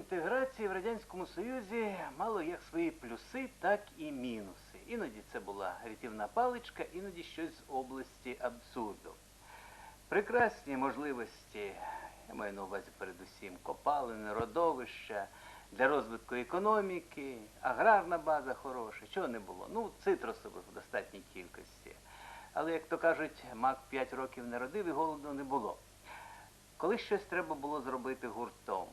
Інтеграції в Радянському Союзі мало як свої плюси, так і мінуси. Іноді це була рятівна паличка, іноді щось з області абсурду. Прекрасні можливості, я маю на увазі передусім копалини, родовища для розвитку економіки, аграрна база хороша, чого не було. Ну, цитрусових в достатній кількості. Але, як то кажуть, мак 5 років не родив і голоду не було. Коли щось треба було зробити гуртом,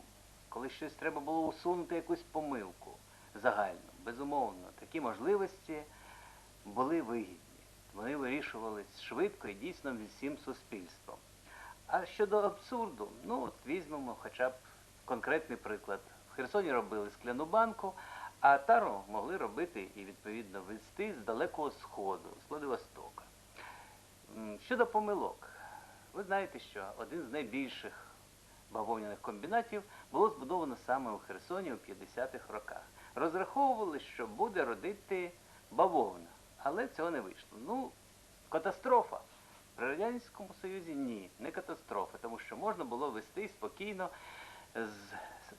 коли щось треба було усунути якусь помилку загальну, безумовно, такі можливості були вигідні. Вони вирішувались швидко і дійсно всім суспільством. А щодо абсурду, ну от візьмемо хоча б конкретний приклад. В Херсоні робили скляну банку, а тару могли робити і відповідно везти з далекого сходу, з Владивостока. Щодо помилок, ви знаєте, що один з найбільших бавовняних комбінатів було збудовано саме у Херсоні у 50-х роках. Розраховували, що буде родити бавовна, але цього не вийшло. Ну, катастрофа. При Радянському Союзі ні, не катастрофа, тому що можна було вести спокійно з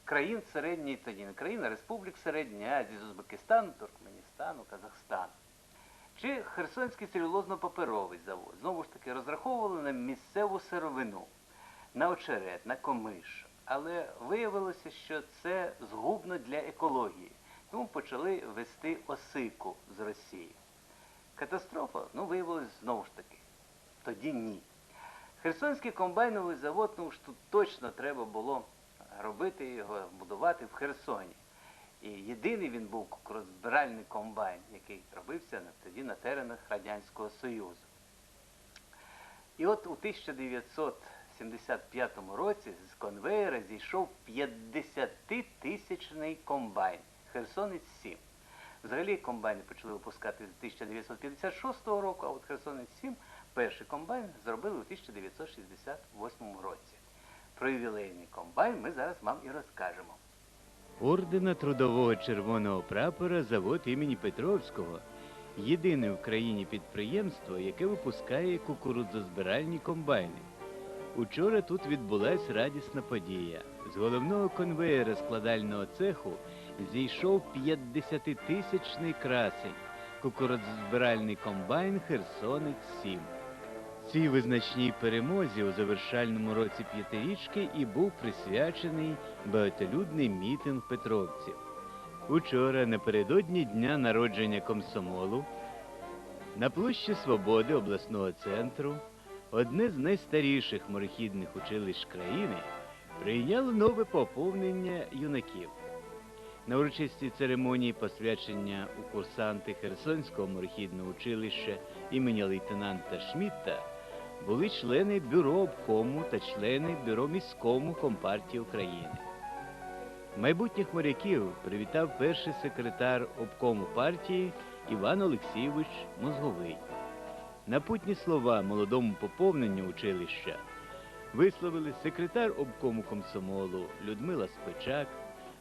країн середньої тоді, не країн, а республік Середньої Азії, з Узбекистану, Туркменістану, Казахстану. Чи Херсонський целюлозно-паперовий завод знову ж таки розраховували на місцеву сировину, на очерет, на комиш. Але виявилося, що це згубно для екології. Тому почали вести осику з Росії. Катастрофа, ну, виявилось знову ж таки. Тоді ні. Херсонський комбайновий завод, ну ж тут точно треба було робити його, будувати в Херсоні. І єдиний він був кукурозбиральний комбайн, який робився тоді на теренах Радянського Союзу. І от у 1975 році з конвеєра зійшов 50-тисячний комбайн Херсонець 7. Взагалі комбайни почали випускати з 1956 року, а от Херсонець 7 перший комбайн зробили у 1968 році. Про ювілейний комбайн ми зараз вам і розкажемо. Ордена Трудового Червоного прапора завод імені Петровського єдине в країні підприємство, яке випускає кукурудзозбиральні комбайни. Учора тут відбулась радісна подія. З головного конвеєра складального цеху зійшов 50-тисячний красень кукурудзозбиральний комбайн Херсонець 7. Цій визначній перемозі у завершальному році п'ятирічки і був присвячений багатолюдний мітинг петровців. Учора, напередодні дня народження комсомолу, на площі Свободи обласного центру одне з найстаріших морехідних училищ країни прийняло нове поповнення юнаків. На урочистій церемонії посвячення у курсанти Херсонського морехідного училища імені лейтенанта Шмітта були члени бюро обкому та члени бюро міському Компартії України. Майбутніх моряків привітав перший секретар обкому партії Іван Олексійович Мозговий. Напутні слова молодому поповненню училища висловили секретар обкому комсомолу Людмила Спичак,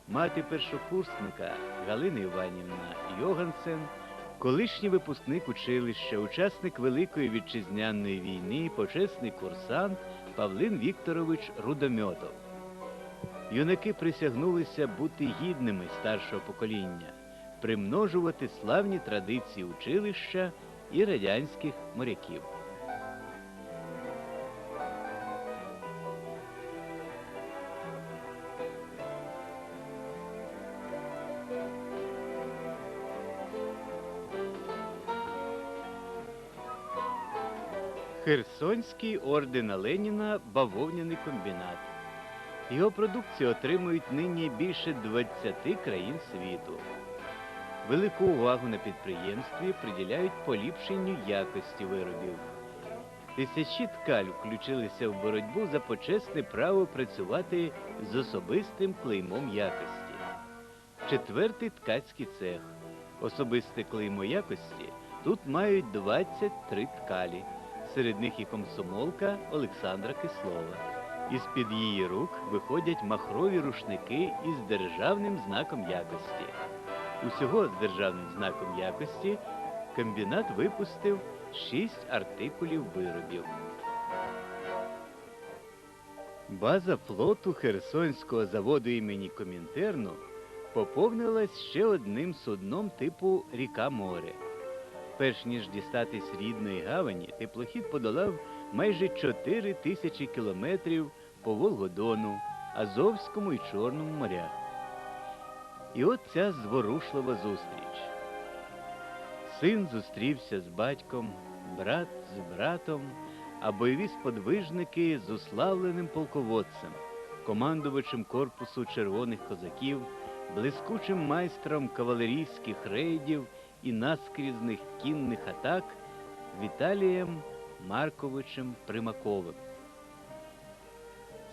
мати першокурсника Галина Іванівна Йогансен, колишній випускник училища, учасник Великої вітчизняної війни, почесний курсант Павлин Вікторович Рудомьотов. Юнаки присягнулися бути гідними старшого покоління, примножувати славні традиції училища і радянських моряків. Херсонський ордена Леніна бавовняний комбінат. Його продукцію отримують нині більше 20 країн світу. Велику увагу на підприємстві приділяють поліпшенню якості виробів. Тисячі ткаль включилися в боротьбу за почесне право працювати з особистим клеймом якості. Четвертий ткацький цех. Особисте клеймо якості тут мають 23 ткалі. Серед них і комсомолка Олександра Кислова. Із-під її рук виходять махрові рушники із державним знаком якості. Усього з державним знаком якості комбінат випустив шість артикулів виробів. База флоту Херсонського заводу імені Комінтерну поповнилась ще одним судном типу Ріка Море. Перш ніж дістатись рідної гавані, теплохід подолав майже 4 тисячі кілометрів по Волгодону, Азовському і Чорному морях. І от ця зворушлива зустріч. Син зустрівся з батьком, брат з братом, а бойові сподвижники з уславленим полководцем, командувачем корпусу червоних козаків, блискучим майстром кавалерійських рейдів і наскрізних кінних атак Віталієм Марковичем Примаковим.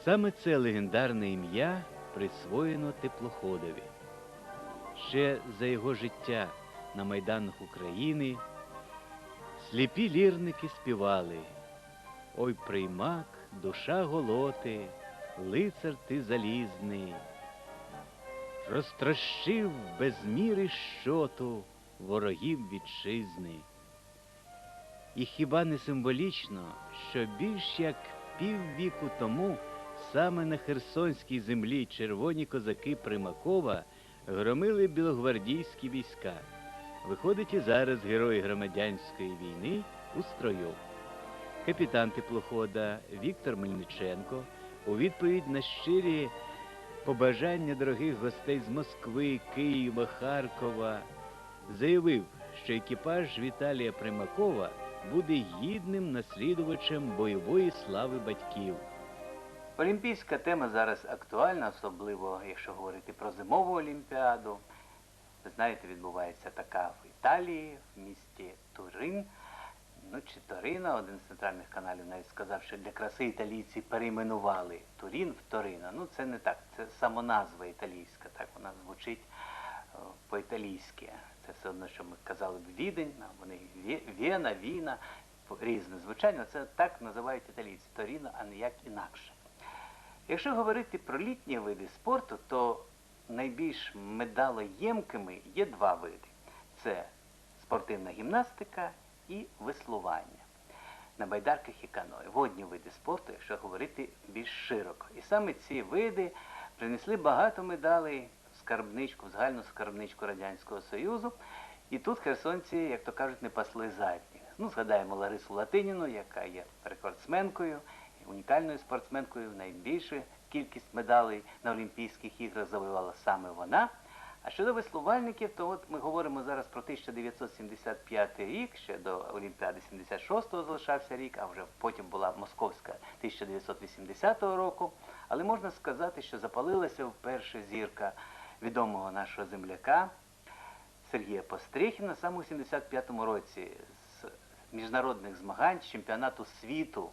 Саме це легендарне ім'я присвоєно теплоходові. Ще за його життя на майданах України. Сліпі лірники співали. Ой, приймак, душа голоти, лицар ти залізний, розтрощив без міри щоту ворогів вітчизни. І хіба не символічно, що більш як піввіку тому саме на Херсонській землі червоні козаки Примакова громили білогвардійські війська. Виходить і зараз герой громадянської війни у строю. Капітан теплохода Віктор Мельниченко у відповідь на щирі побажання дорогих гостей з Москви, Києва, Харкова заявив, що екіпаж Віталія Примакова буде гідним наслідувачем бойової слави батьків. Олімпійська тема зараз актуальна, особливо якщо говорити про зимову олімпіаду. Ви знаєте, відбувається така в Італії, в місті Турин. Ну, чи Торино, один з центральних каналів навіть сказав, що для краси італійці перейменували Турін в Торино. Ну, це не так, це самоназва італійська, так вона звучить е, по-італійськи. Це все одно, що ми казали б Відень, вони Вє- Вена, Віна, різне звучання. Це так називають італійці Торіно, а ніяк інакше. Якщо говорити про літні види спорту, то найбільш медалоємкими є два види: це спортивна гімнастика і веслування. На байдарках і каної. Водні види спорту, якщо говорити більш широко. І саме ці види принесли багато медалей в скарбничку, в загальну скарбничку Радянського Союзу. І тут херсонці, як то кажуть, не пасли задніх. Ну, згадаємо Ларису Латиніну, яка є рекордсменкою, унікальною спортсменкою, найбільшу кількість медалей на Олімпійських іграх завоювала саме вона. А щодо веслувальників, то от ми говоримо зараз про 1975 рік, ще до Олімпіади 76-го залишався рік, а вже потім була Московська 1980 року. Але можна сказати, що запалилася вперше зірка відомого нашого земляка Сергія Пострехіна саме у 75-му році з міжнародних змагань чемпіонату світу,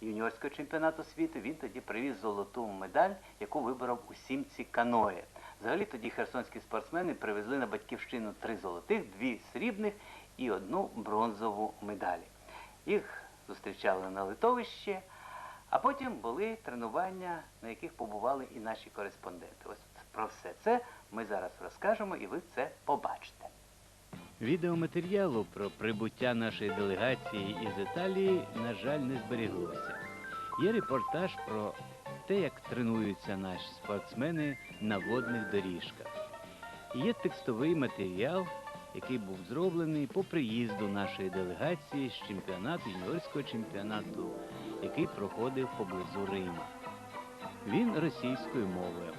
юніорського чемпіонату світу, він тоді привіз золоту медаль, яку виборов у сімці каное. Взагалі тоді херсонські спортсмени привезли на батьківщину три золотих, дві срібних і одну бронзову медалі. Їх зустрічали на литовищі, а потім були тренування, на яких побували і наші кореспонденти. Ось про все це ми зараз розкажемо, і ви це побачите. Відеоматеріалу про прибуття нашої делегації із Італії, на жаль, не зберіглося. Є репортаж про те, як тренуються наші спортсмени на водних доріжках. Є текстовий матеріал, який був зроблений по приїзду нашої делегації з чемпіонату, юніорського чемпіонату, який проходив поблизу Рима. Він російською мовою.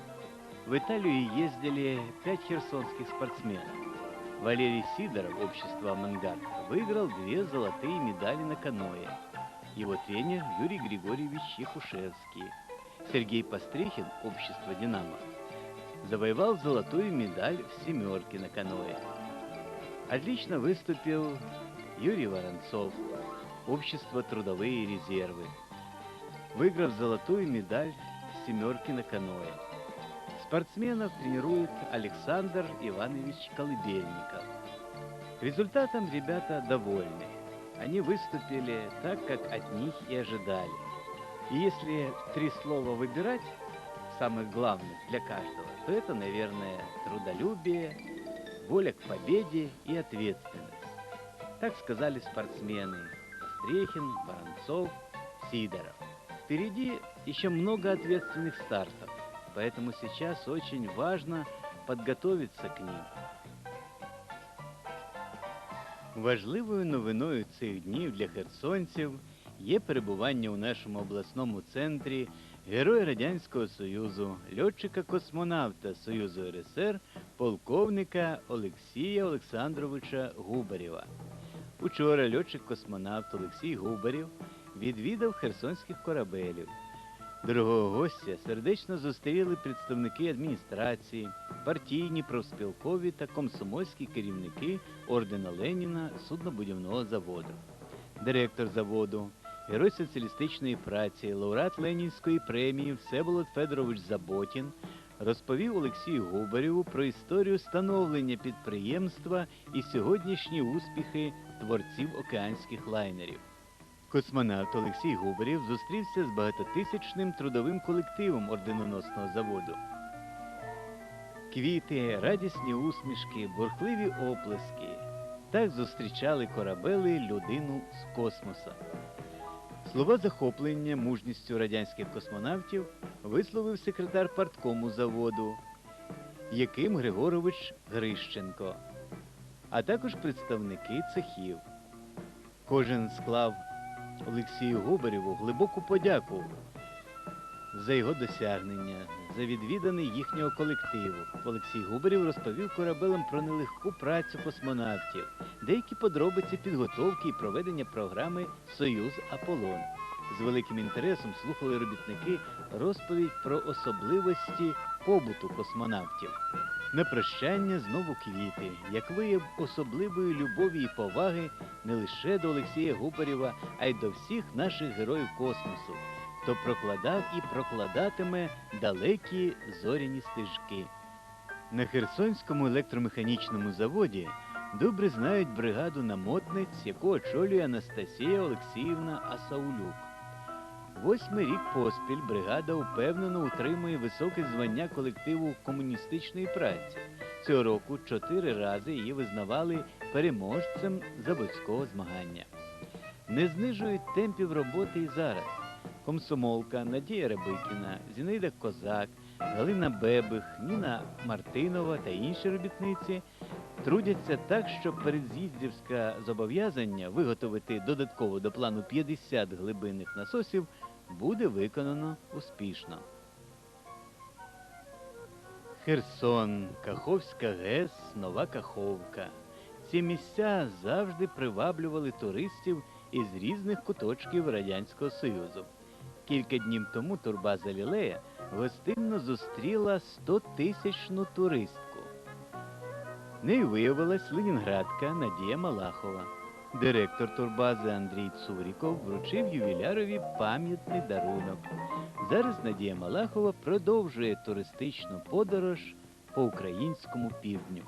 В Италию ездили пять херсонских спортсменов. Валерий Сидоров, общество «Авангард», выиграл две золотые медали на каное. Его тренер Юрий Григорьевич Якушевский. Сергей Пострехин, общество «Динамо», завоевал золотую медаль в семерке на каное. Отлично выступил Юрий Воронцов, общество «Трудовые резервы», выиграв золотую медаль в семерке на каное. Спортсменов тренирует Александр Иванович Колыбельников. Результатом ребята довольны. Они выступили так, как от них и ожидали. И если три слова выбирать, самых главных для каждого, то это, наверное, трудолюбие, воля к победе и ответственность. Так сказали спортсмены Стрехин, Воронцов, Сидоров. Впереди еще много ответственных стартов, поэтому сейчас очень важно подготовиться к ним. Важливою новиною цих днів для херсонців є перебування у нашому обласному центрі Героя Радянського Союзу, льотчика-космонавта Союзу РСР, полковника Олексія Олександровича Губарєва. Учора льотчик-космонавт Олексій Губарєв відвідав херсонських корабелів. Дорогого гостя сердечно зустріли представники адміністрації, партійні, профспілкові та комсомольські керівники ордена Леніна суднобудівного заводу. Директор заводу, герой соціалістичної праці, лауреат Ленінської премії Всеволод Федорович Заботін розповів Олексію Губарєву про історію становлення підприємства і сьогоднішні успіхи творців океанських лайнерів. Космонавт Олексій Губарєв зустрівся з багатотисячним трудовим колективом орденоносного заводу. Квіти, радісні усмішки, бурхливі оплески. Так зустрічали корабели людину з космоса. Слова захоплення мужністю радянських космонавтів висловив секретар парткому заводу Яким Григорович Грищенко, а також представники цехів. Кожен склав Олексію Губарєву глибоку подяку за його досягнення, за відвіданий їхнього колективу. Олексій Губарєв розповів корабелам про нелегку працю космонавтів, деякі подробиці підготовки і проведення програми Союз Аполлон. З великим інтересом слухали робітники розповідь про особливості побуту космонавтів. На прощання знову квіти, як вияв особливої любові і поваги не лише до Олексія Губарєва, а й до всіх наших героїв космосу, хто прокладав і прокладатиме далекі зоряні стежки. На Херсонському електромеханічному заводі добре знають бригаду намотниць, яку очолює Анастасія Олексіївна Асаулюк. Восьмий рік поспіль бригада упевнено утримує високе звання колективу комуністичної праці. Цього року чотири рази її визнавали переможцем заводського змагання. Не знижують темпів роботи і зараз. Комсомолка Надія Рябикіна, Зінаїда Козак, Галина Бебих, Ніна Мартинова та інші робітниці трудяться так, щоб передз'їздівське зобов'язання виготовити додатково до плану 50 глибинних насосів буде виконано успішно. Херсон, Каховська ГЕС, Нова Каховка. Ці місця завжди приваблювали туристів із різних куточків Радянського Союзу. Кілька днів тому турбаза Лілея гостинно зустріла 100-тисячну туристку. Нею виявилась ленінградка Надія Малахова. Директор турбази Андрій Цуріков вручив ювілярові пам'ятний дарунок. Зараз Надія Малахова продовжує туристичну подорож по українському півдню.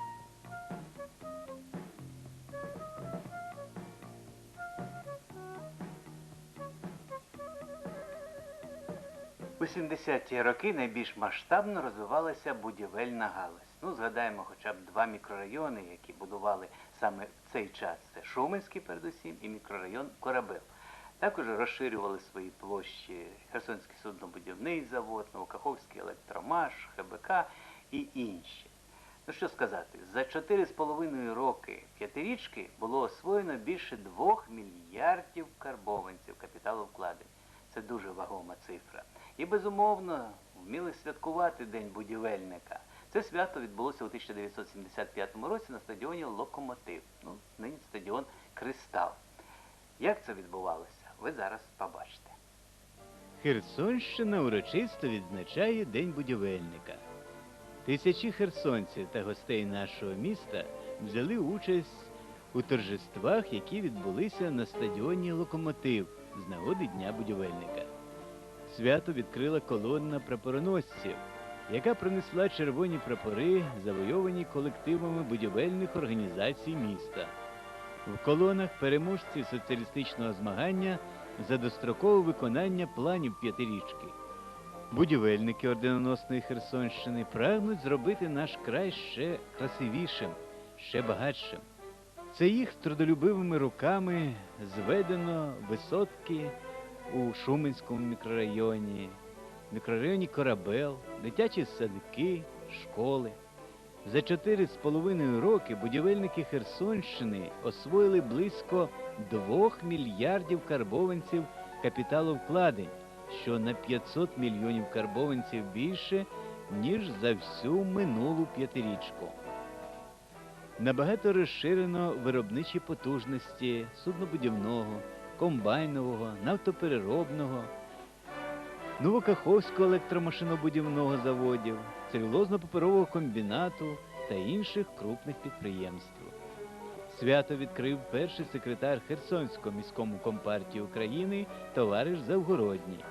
У 70-ті роки найбільш масштабно розвивалася будівельна галузь. Ну, згадаємо хоча б два мікрорайони, які будували саме в цей час. Це Шуменський передусім і мікрорайон Корабел. Також розширювали свої площі Херсонський суднобудівний завод, Новокаховський електромаш, ХБК і інші. Ну що сказати, за 4,5 роки п'ятирічки було освоєно більше 2 мільярдів карбованців капіталу вкладень. Це дуже вагома цифра. І безумовно вміли святкувати День будівельника. Це свято відбулося у 1975 році на стадіоні Локомотив. Ну, нині стадіон Кристал. Як це відбувалося, ви зараз побачите. Херсонщина урочисто відзначає День будівельника. Тисячі херсонців та гостей нашого міста взяли участь у торжествах, які відбулися на стадіоні Локомотив з нагоди Дня будівельника. Свято відкрила колонна прапороносців, яка принесла червоні прапори, завойовані колективами будівельних організацій міста. В колонах переможці соціалістичного змагання за дострокове виконання планів п'ятирічки. Будівельники орденоносної Херсонщини прагнуть зробити наш край ще красивішим, ще багатшим. Це їх трудолюбивими руками зведено висотки у Шуменському мікрорайоні, мікрорайоні Корабел, дитячі садки, школи. За чотири з половиною роки будівельники Херсонщини освоїли близько 2 мільярдів карбованців капіталовкладень, що на 500 мільйонів карбованців більше, ніж за всю минулу п'ятирічку. Набагато розширено виробничі потужності суднобудівного, комбайнового, нафтопереробного, Новокаховського електромашинобудівного заводів, целюлозно-паперового комбінату та інших крупних підприємств. Свято відкрив перший секретар Херсонського міському компартії України товариш Завгородній.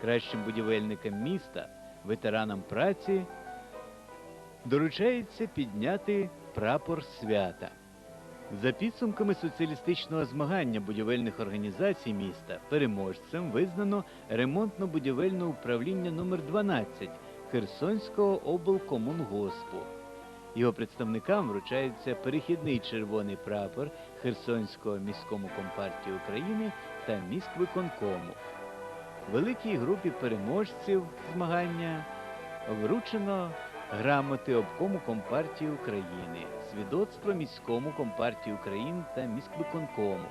Кращим будівельникам міста, ветеранам праці доручається підняти прапор свята. За підсумками соціалістичного змагання будівельних організацій міста переможцем визнано ремонтно-будівельне управління номер 12 Херсонського облкомунгоспу. Його представникам вручається перехідний червоний прапор Херсонського міському компартії України та міськвиконкому. Великій групі переможців змагання вручено грамоти обкому компартії України, свідоцтво міському компартії України та міськвиконкому.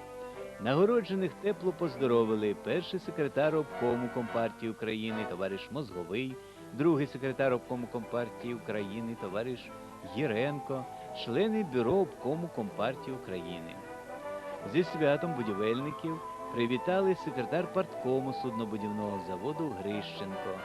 Нагороджених тепло поздоровили перший секретар обкому компартії України товариш Мозговий, другий секретар обкому компартії України товариш Єренко, члени бюро обкому компартії України. Зі святом будівельників привітали секретар парткому суднобудівного заводу Грищенко.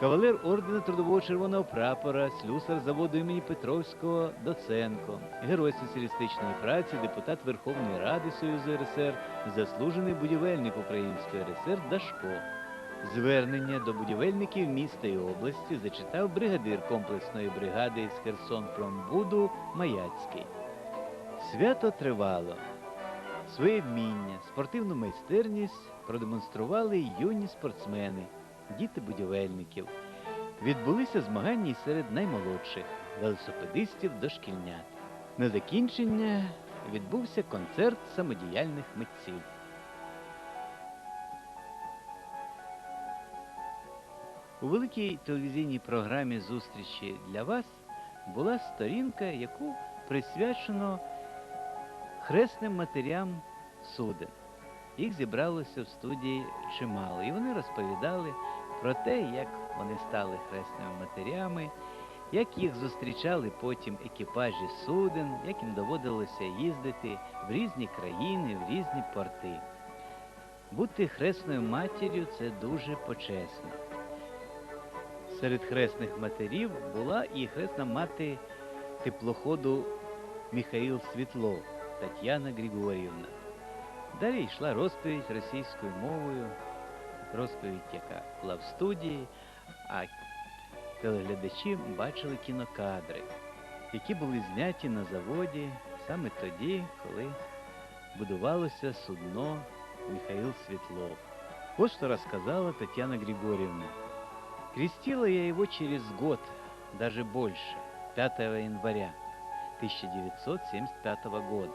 Кавалер ордена Трудового Червоного прапора, слюсар заводу імені Петровського Доценко, герой соціалістичної праці, депутат Верховної Ради Союзу РСР, заслужений будівельник Української РСР Дашко. Звернення до будівельників міста і області зачитав бригадир комплексної бригади з Херсонпромбуду Маяцький. Свято тривало. Своє вміння, спортивну майстерність продемонстрували юні спортсмени, діти будівельників. Відбулися змагання серед наймолодших велосипедистів дошкільнят. На закінчення відбувся концерт самодіяльних митців. У великій телевізійній програмі зустрічі для вас була сторінка, яку присвячено хресним матерям суден. Їх зібралося в студії чимало, і вони розповідали про те, як вони стали хресними матерями, як їх зустрічали потім екіпажі суден, як їм доводилося їздити в різні країни, в різні порти. Бути хресною матір'ю це дуже почесно. Серед хресних матерів була і хресна мати теплоходу Михаїл Світлов Тетяна Григорівна. Далі йшла розповідь російською мовою, розповідь, яка була в студії, а телеглядачі бачили кінокадри, які були зняті на заводі саме тоді, коли будувалося судно Михаил Светлов. Вот что рассказала Татьяна Григорьевна. Крестила я его через год, даже больше, 5 января 1975 года,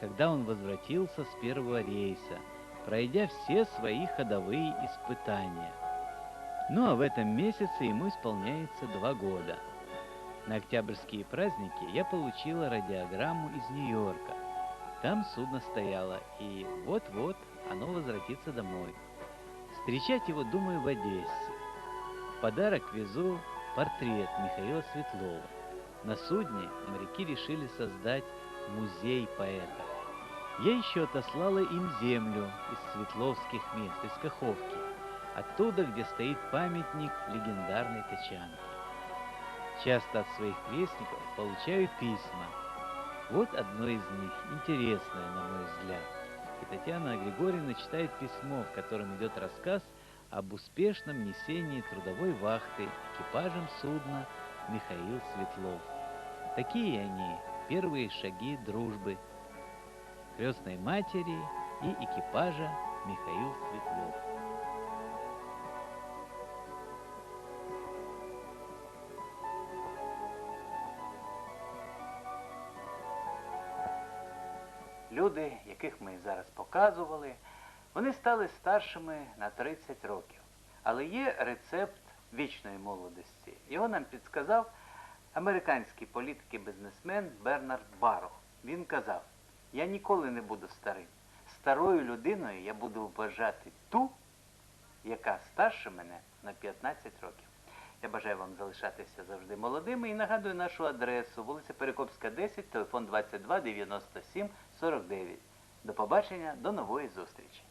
когда он возвратился с первого рейса, пройдя все свои ходовые испытания. Ну а в этом месяце ему исполняется два года. На октябрьские праздники я получила радиограмму из Нью-Йорка. Там судно стояло, и вот-вот оно возвратится домой. Встречать его, думаю, в Одессе. В подарок везу портрет Михаила Светлова. На судне моряки решили создать музей поэта. Я еще отослала им землю из светловских мест, из Каховки, оттуда, где стоит памятник легендарной Тачанке. Часто от своих крестников получаю письма. Вот одно из них, интересное, на мой взгляд. И Татьяна Григорьевна читает письмо, в котором идет рассказ об успешном несении трудовой вахты экипажем судна Михаил Светлов. Такие они, первые шаги дружбы крестной матери и экипажа Михаил Светлов. Люди, яких ми зараз показували, Вони стали старшими на 30 років. Але є рецепт вічної молодості. Його нам підсказав американський політик і бізнесмен Бернард Барох. Він казав: Я ніколи не буду старим. Старою людиною я буду вважати ту, яка старше мене на 15 років. Я бажаю вам залишатися завжди молодими і нагадую нашу адресу вулиця Перекопська, 10, телефон 22 97 49. До побачення, до нової зустрічі.